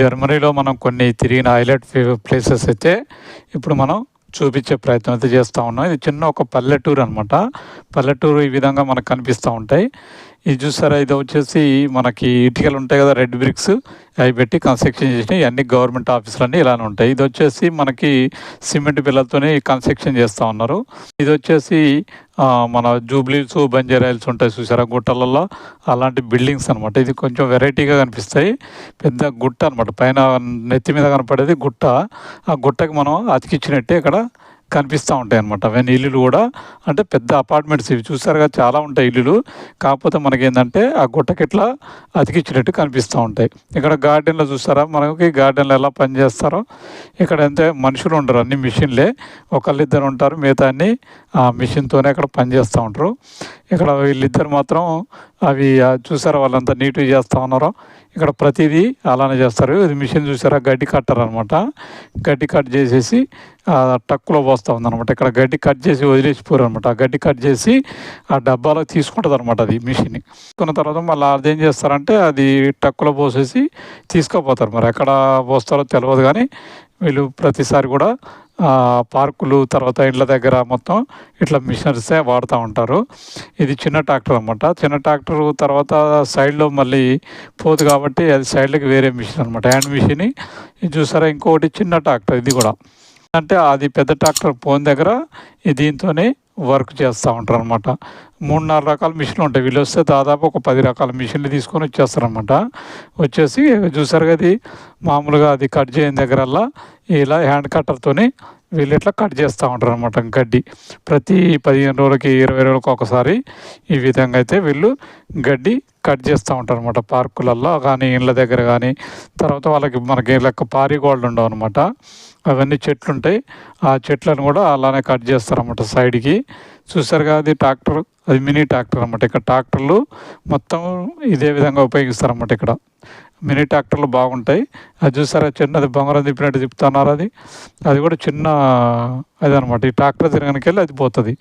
జర్మనీలో మనం కొన్ని తిరిగిన హైలైట్ ప్లేసెస్ అయితే ఇప్పుడు మనం చూపించే ప్రయత్నం అయితే చేస్తూ ఉన్నాం. ఇది చిన్న ఒక పల్లెటూరు అనమాట పల్లెటూరు ఈ విధంగా మనకు కనిపిస్తూ ఉంటాయి. ఇది చూసారా ఇది వచ్చేసి మనకి ఇటుకలు ఉంటాయి కదా రెడ్ బ్రిక్స్ అవి పెట్టి కన్స్ట్రక్షన్ చేసినాయి అన్ని గవర్నమెంట్ ఆఫీసులన్నీ ఇలానే ఉంటాయి. ఇది వచ్చేసి మనకి సిమెంట్ బిల్లతోనే కన్స్ట్రక్షన్ చేస్తూ ఉన్నారు. ఇది వచ్చేసి మన జూబ్లీస్ బంజారాయిల్స్ ఉంటాయి చూసారా గుట్టలలో అలాంటి బిల్డింగ్స్ అనమాట ఇది కొంచెం వెరైటీగా కనిపిస్తాయి. పెద్ద గుట్ట అనమాట పైన నెత్తి మీద కనపడేది గుట్ట. ఆ గుట్టకి మనం అతికిచ్చినట్టే ఇక్కడ కనిపిస్తూ ఉంటాయి అనమాట అవన్నీ ఇల్లులు కూడా అంటే పెద్ద అపార్ట్మెంట్స్ ఇవి చూసారుగా చాలా ఉంటాయి ఇల్లులు. కాకపోతే మనకేంటంటే ఆ గుట్టకి ఇట్లా అతికిచ్చినట్టు కనిపిస్తూ ఉంటాయి. ఇక్కడ గార్డెన్లో చూస్తారా? మనకి గార్డెన్లో ఎలా పని చేస్తారో. ఇక్కడ అంతే మనుషులు ఉండరు అన్ని మిషన్లే. ఒకళ్ళిద్దరు ఉంటారు మిగతా అన్ని ఆ మిషన్తోనే అక్కడ పని చేస్తూ ఉంటారు. ఇక్కడ వీళ్ళిద్దరు మాత్రం అవి చూసారా వాళ్ళంతా నీట్గా చేస్తూ ఉన్నారో? ఇక్కడ ప్రతిదీ అలానే చేస్తారు. ఇది మిషన్ చూసారా? గడ్డి కట్టర్ అనమాట గడ్డి కట్ చేసేసి టక్కులో పోస్తూ ఉందనమాట ఇక్కడ గడ్డి కట్ చేసి వదిలేసిపోరు అనమాట గడ్డి కట్ చేసి ఆ డబ్బాలో తీసుకుంటుంది అనమాట అది మిషన్ తీసుకున్న తర్వాత మళ్ళీ అదేం చేస్తారంటే అది టక్కులో పోసేసి తీసుకుపోతారు. మరి ఎక్కడ పోస్తారో తెలియదు కానీ వీళ్ళు ప్రతిసారి కూడా పార్కులు తర్వాత ఇండ్ల దగ్గర మొత్తం ఇట్లా మిషనరీసే వాడుతూ ఉంటారు. ఇది చిన్న ట్రాక్టర్ అనమాట చిన్న ట్రాక్టర్ తర్వాత సైడ్లో మళ్ళీ పోదు కాబట్టి అది సైడ్లోకి వేరే మిషన్ అనమాట హ్యాండ్ మిషన్ ఇది చూసారా? ఇంకొకటి చిన్న ట్రాక్టర్ ఇది కూడా. అంటే అది పెద్ద ట్రాక్టర్ పోని దగ్గర దీంతోనే వర్క్ చేస్తూ ఉంటారు అనమాట మూడు నాలుగు రకాల మిషన్లు ఉంటాయి. వీళ్ళు వస్తే దాదాపు ఒక పది రకాల మిషన్లు తీసుకొని వచ్చేస్తారనమాట వచ్చేసి చూసారు కదా మామూలుగా అది కట్ చేయని దగ్గరల్లా ఇలా హ్యాండ్ కట్టర్తోని వీళ్ళు ఇట్లా కట్ చేస్తూ ఉంటారు అనమాట గడ్డి. ప్రతి పదిహేను రోజులకి ఇరవై రోజులకి ఒకసారి ఈ విధంగా అయితే వీళ్ళు గడ్డి కట్ చేస్తూ ఉంటారు అనమాట పార్కులల్లో కానీ ఇళ్ళ దగ్గర కానీ. తర్వాత వాళ్ళకి మనకి లెక్క పారిగోళ్ళు ఉండవు అనమాట అవన్నీ చెట్లు ఉంటాయి. ఆ చెట్లను కూడా అలానే కట్ చేస్తారన్నమాట సైడ్కి. చూసారుగా అది ట్రాక్టర్ అది మినీ ట్రాక్టర్ అనమాట ఇక్కడ ట్రాక్టర్లు మొత్తం ఇదే విధంగా ఉపయోగిస్తారన్నమాట ఇక్కడ. మినీ ట్రాక్టర్లు బాగుంటాయి. అది చూసారా? చిన్నది బొంగరం తిప్పినట్టు తిప్పుతున్నారు అది. అది కూడా చిన్న అదనమాట ఈ ట్రాక్టర్ తిరగనికెళ్ళి వెళ్ళి అది పోతుంది.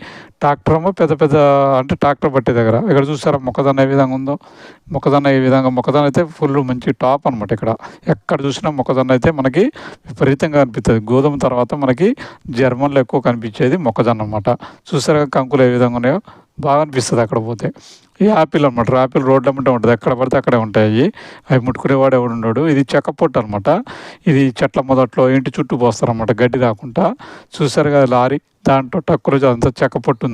ట్రాక్టర్ ఏమో పెద్ద పెద్ద అంటే ట్రాక్టర్ పట్టే దగ్గర. ఇక్కడ చూసారా? మొక్కజొన్న ఏ విధంగా ఉందో. మొక్కజొన్న ఈ విధంగా? మొక్కజొన్న అయితే ఫుల్ మంచి టాప్ అనమాట ఇక్కడ. ఎక్కడ చూసినా మొక్కజొన్న అయితే మనకి విపరీతంగా కనిపిస్తుంది. గోధుమ తర్వాత మనకి జర్మన్లో ఎక్కువ కనిపించేది మొక్కజొన్న అనమాట చూసారా? కంకులు ఏ విధంగా ఉన్నాయో? బాగా అనిపిస్తుంది అక్కడ పోతే. ఈ యాపిల్ అనమాట యాపిల్ రోడ్ల వెంట ఉంటుంది. ఎక్కడ పడితే అక్కడే ఉంటాయి. అవి ముట్టుకునేవాడు ఎవడు ఉండడు. ఇది చెక్క పొట్టు అనమాట ఇది చెట్ల మొదట్లో ఇంటి చుట్టూ పోస్తారనమాట గడ్డి రాకుండా. చూసారు కదా లారీ? దాంట్లో టక్కులు అంతా చెక్క పొట్టు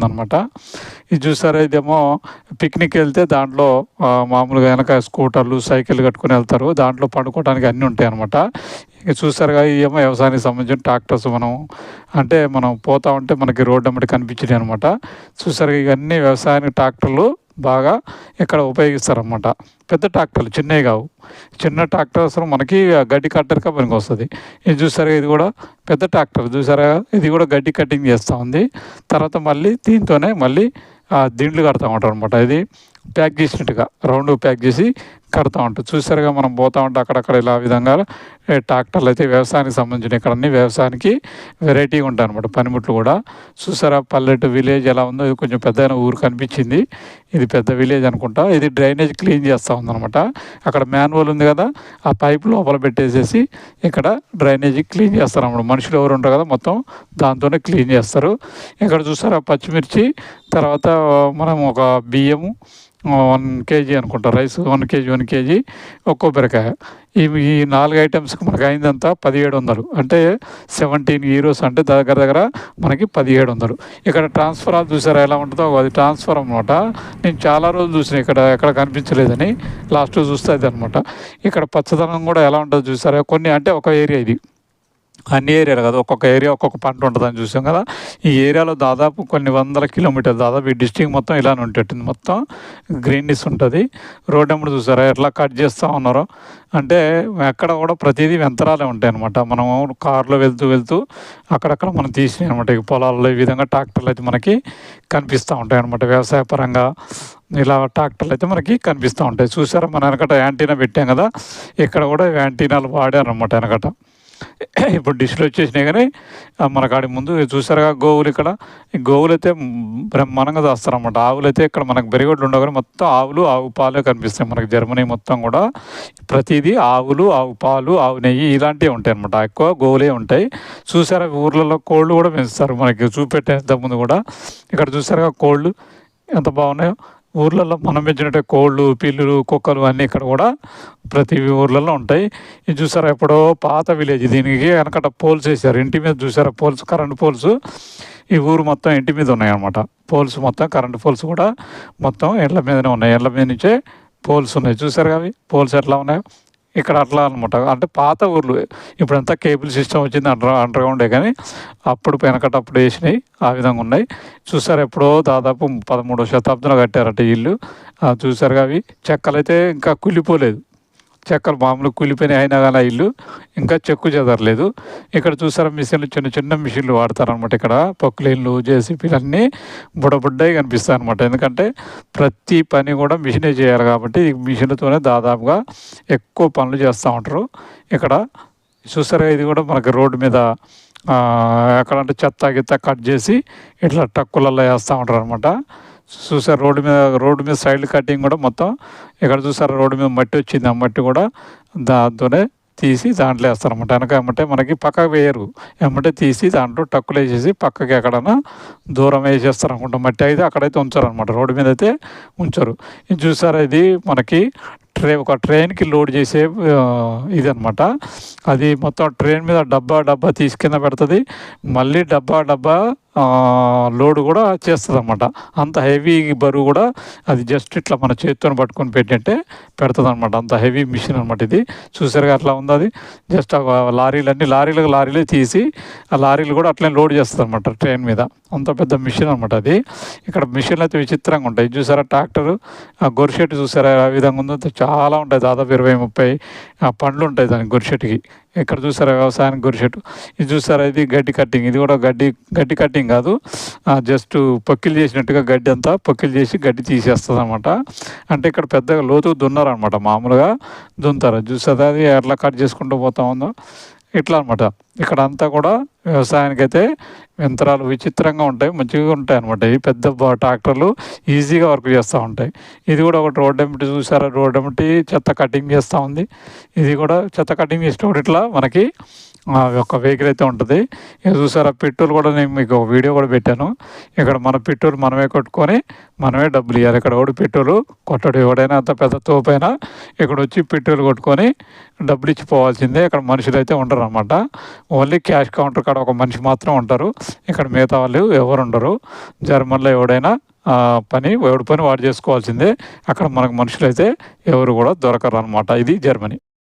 ఇది చూసారా? ఇదేమో పిక్నిక్ వెళ్తే దాంట్లో మామూలుగా వెనక స్కూటర్లు సైకిల్ కట్టుకుని వెళ్తారు. దాంట్లో పండుకోవడానికి అన్నీ ఉంటాయి అనమాట ఇక చూసారుగా ఏమో వ్యవసాయానికి సంబంధించిన ట్రాక్టర్స్ మనం అంటే మనం పోతా ఉంటే మనకి రోడ్డు అమ్మటి కనిపించినాయి అనమాట చూసారుగా ఇవన్నీ వ్యవసాయానికి ట్రాక్టర్లు. బాగా ఇక్కడ ఉపయోగిస్తారన్నమాట. పెద్ద ట్రాక్టర్లు చిన్నవి కావు. చిన్న ట్రాక్టర్ అసలు మనకి గడ్డి కట్టరిక పనికి వస్తుంది. ఇది చూసారా ఇది కూడా పెద్ద ట్రాక్టర్. చూసారా ఇది కూడా గడ్డి కటింగ్ చేస్తూ ఉంది. తర్వాత మళ్ళీ దీంతోనే మళ్ళీ దిండ్లు కడతా ఉంటారు అనమాట ఇది ప్యాక్ చేసినట్టుగా రౌండ్ ప్యాక్ చేసి కడతా ఉంటారు. చూసారుగా మనం పోతా ఉంటే అక్కడక్కడ ఇలా విధంగా ట్రాక్టర్లు అయితే వ్యవసాయానికి సంబంధించిన ఇక్కడ అన్ని వ్యవసాయానికి వెరైటీగా ఉంటాయి అనమాట పనిముట్లు కూడా. చూసారా పల్లెటూ విలేజ్ ఎలా ఉందో ఇది కొంచెం పెద్ద ఊరు కనిపించింది. ఇది పెద్ద విలేజ్ అనుకుంటా. ఇది డ్రైనేజ్ క్లీన్ చేస్తూ ఉందనమాట అక్కడ మాన్యువల్ ఉంది కదా ఆ పైప్ లోపల పెట్టేసేసి ఇక్కడ డ్రైనేజీ క్లీన్ చేస్తారు అనమాట మనుషులు ఎవరు ఉంటారు కదా మొత్తం దాంతోనే క్లీన్ చేస్తారు. ఇక్కడ చూసారా పచ్చిమిర్చి తర్వాత మనం ఒక బియ్యము వన్ కేజీ అనుకుంటా rice one K G one K G ఒక కొబ్బరికాయ. ఈ ఈ నాలుగు ఐటమ్స్కి మనకు అయిందంతా పదిహేడు వందలు. అంటే సెవెంటీన్ హీరోస్ అంటే దగ్గర దగ్గర మనకి పదిహేడు వందలు. ఇక్కడ ట్రాన్స్ఫర్ ఆఫ్ చూసారా ఎలా ఉంటుందో? అది ట్రాన్స్ఫర్ అనమాట నేను చాలా రోజులు చూసిన ఇక్కడ ఎక్కడ కనిపించలేదని. లాస్ట్ చూస్తే అది అనమాట ఇక్కడ పచ్చదనం కూడా ఎలా ఉంటుందో చూసారా? కొన్ని అంటే ఒక ఏరియా ఇది. అన్ని ఏరియాలు కదా ఒక్కొక్క ఏరియా ఒక్కొక్క పంట ఉంటుందని చూసాం కదా. ఈ ఏరియాలో దాదాపు కొన్ని వందల కిలోమీటర్లు దాదాపు ఈ డిస్టిక్ మొత్తం ఇలానే ఉంటుంది మొత్తం గ్రీన్నెస్ ఉంటుంది. రోడ్ ఎప్పుడు చూసారా ఎట్లా కట్ చేస్తూ ఉన్నారో. అంటే ఎక్కడ కూడా ప్రతిదీ వెంతరాలే ఉంటాయి అనమాట మనం కార్లో వెళ్తూ వెళ్తూ అక్కడక్కడ మనం తీసినాయి అనమాట ఈ పొలాల్లో ఈ విధంగా ట్రాక్టర్లు అయితే మనకి కనిపిస్తూ ఉంటాయి అనమాట వ్యవసాయ పరంగా ఇలా ట్రాక్టర్లు అయితే మనకి కనిపిస్తూ ఉంటాయి. చూసారా మన వెనకట యాంటీనా పెట్టాం కదా. ఇక్కడ కూడా యాంటీనాలు వాడారనమాట వెనకట. ఇప్పుడు డిష్లు వచ్చేసినాయి కానీ మన కాడి ముందు చూసారుగా గోవులు ఇక్కడ. ఈ గోవులు అయితే బ్రహ్మాండంగా చేస్తారన్నమాట ఆవులు అయితే ఇక్కడ మనకు బెరిగొడ్లు ఉండవు కానీ మొత్తం ఆవులు ఆవు పాలే కనిపిస్తాయి మనకి జర్మనీ మొత్తం కూడా. ప్రతిదీ ఆవులు ఆవు పాలు ఆవు నెయ్యి ఇలాంటివి ఉంటాయి అనమాట ఎక్కువ గోవులే ఉంటాయి. చూసారా ఊర్లలో కోళ్ళు కూడా పెంచుతారు మనకి. చూపెట్టేంత ముందు కూడా. ఇక్కడ చూసారుగా కోళ్ళు ఎంత బాగున్నాయో. ఊర్లలో మనం పెంచినట్టే కోళ్ళు పిల్లులు కుక్కలు అన్నీ ఇక్కడ కూడా ప్రతి ఊర్లలో ఉంటాయి. ఇది చూసారా ఎప్పుడో పాత విలేజ్ దీనికి వెనకట పోల్స్ వేసారు ఇంటి మీద చూసారా పోల్స్ కరెంట్ పోల్స్? ఈ ఊరు మొత్తం ఇంటి మీద ఉన్నాయి అనమాట పోల్స్ మొత్తం కరెంట్ పోల్స్ కూడా మొత్తం ఎండ్ల మీదనే ఉన్నాయి. ఎండ్ల మీద నుంచే పోల్స్ ఉన్నాయి. చూసారు అవి? పోల్స్ ఎట్లా ఉన్నాయో? ఇక్కడ అట్లా అనమాట అంటే పాత ఊర్లు ఇప్పుడంతా కేబుల్ సిస్టమ్ వచ్చింది అండర్ అండర్గ్రౌండే కానీ అప్పుడు వెనకటప్పుడు వేసినాయి ఆ విధంగా ఉన్నాయి. చూసారు ఎప్పుడో దాదాపు పదమూడవ శతాబ్దంలో కట్టారట ఇల్లు. చూసారుగా అవి. చెక్కలైతే ఇంకా కుళ్ళిపోలేదు. చెక్కలు మామూలు కూలిపోయినాయి అయినా కానీ ఇల్లు ఇంకా చెక్కు చెదరలేదు. ఇక్కడ చూసారా మిషన్లు చిన్న చిన్న మిషన్లు వాడతారనమాట ఇక్కడ. పొక్కులీన్లు జేసీపీలు అన్నీ బుడబుడ్డవి కనిపిస్తాయి అనమాట ఎందుకంటే ప్రతి పని కూడా మిషనే చేయాలి కాబట్టి మిషన్లతోనే దాదాపుగా ఎక్కువ పనులు చేస్తూ ఉంటారు. ఇక్కడ చూసారా ఇది కూడా మనకి రోడ్డు మీద ఎక్కడంటే చెత్త గిత్త కట్ చేసి ఇట్లా టక్కులలో వేస్తూ ఉంటారు అనమాట చూసారు రోడ్డు మీద రోడ్డు మీద సైడ్ కటింగ్ కూడా మొత్తం ఇక్కడ చూసారు రోడ్డు మీద మట్టి వచ్చింది. ఆ మట్టి కూడా దాంతోనే తీసి దాంట్లో వేస్తారన్నమాట. వెనక ఏమంటే మనకి పక్కకు వేయరు. ఏమంటే తీసి దాంట్లో టక్కులు వేసేసి పక్కకి ఎక్కడన్నా దూరం వేసేస్తారు అనుకుంటా మట్టి అయితే అక్కడైతే ఉంచారు అనమాట రోడ్డు మీద అయితే ఉంచరు. ఇది చూసారా ఇది మనకి ట్రే ఒక ట్రైన్కి లోడ్ చేసే ఇది అనమాట అది మొత్తం ట్రైన్ మీద డబ్బా డబ్బా తీసి కింద పెడుతుంది. మళ్ళీ డబ్బా డబ్బా లోడ్ కూడా చేస్తుంది అనమాట అంత హెవీ బరువు కూడా అది జస్ట్ ఇట్లా మన చేతితో పట్టుకొని పెట్టింటే పెడుతుంది అనమాట అంత హెవీ మిషన్ అనమాట ఇది. చూసారుగా అట్లా ఉంది అది? జస్ట్ ఆ లారీలు అన్ని లారీలకు లారీలే తీసి ఆ లారీలు కూడా అట్లనే లోడ్ చేస్తుంది అనమాట ట్రైన్ మీద. అంత పెద్ద మిషన్ అనమాట అది. ఇక్కడ మిషన్లు అయితే విచిత్రంగా ఉంటాయి. చూసారా ట్రాక్టరు? ఆ గొరిషెట్ చూసారా? ఆ విధంగా ఉందో చాలా ఉంటాయి. దాదాపు ఇరవై ముప్పై ఆ పండ్లు ఉంటాయి దాని గొరిషెట్కి ఇక్కడ చూసారా వ్యవసాయానికి గొరిషెట్ ఇది చూసారా? ఇది గడ్డి కట్టింగ్. ఇది కూడా గడ్డి గడ్డి కట్టింగ్ కాదు. జస్ట్ పొక్కిలు చేసినట్టుగా గడ్డి అంతా పొక్కిలు చేసి గడ్డి తీసేస్తుంది అనమాట అంటే ఇక్కడ పెద్దగా లోతుగా దున్నారనమాట మామూలుగా దున్తారు చూసారా? అది ఎట్లా కట్ చేసుకుంటూ పోతా ఉందో? ఇట్లా అనమాట ఇక్కడ అంతా కూడా వ్యవసాయానికి అయితే యంత్రాలు విచిత్రంగా ఉంటాయి మంచిగా ఉంటాయి అనమాట ఈ పెద్ద ట్రాక్టర్లు ఈజీగా వర్క్ చేస్తూ ఉంటాయి. ఇది కూడా ఒకటి రోడ్ ఎంపిటి చూసారా? రోడ్ ఎంపిటి చెత్త కటింగ్ చేస్తూ ఉంది. ఇది కూడా చెత్త కటింగ్ చేసేటప్పుడు ఇట్లా మనకి ఒక వెహికల్ అయితే ఉంటుంది. ఇది చూసారా? పెట్రోల్ కూడా నేను మీకు వీడియో కూడా పెట్టాను. ఇక్కడ మన పెట్రోల్ మనమే కొట్టుకొని మనమే డబ్బులు ఇవ్వాలి ఇక్కడ ఒకటి పెట్రోల్ కొట్టడు. ఎవడైనా అంత పెద్ద తోపైనా ఇక్కడ వచ్చి పెట్రోల్ కొట్టుకొని డబ్బులు ఇచ్చి పోవాల్సిందే ఇక్కడ మనుషులు అయితే ఉండరు అనమాట ఓన్లీ క్యాష్ కౌంటర్ కాడ ఒక మనిషి మాత్రం ఉంటారు. ఇక్కడ మిగతా వాళ్ళు ఎవరు ఉండరు జర్మన్లో ఎవడైనా పని ఎవడి పని వాడు చేసుకోవాల్సిందే. అక్కడ మనకు మనుషులైతే ఎవరు కూడా దొరకరు అనమాట ఇది జర్మనీ.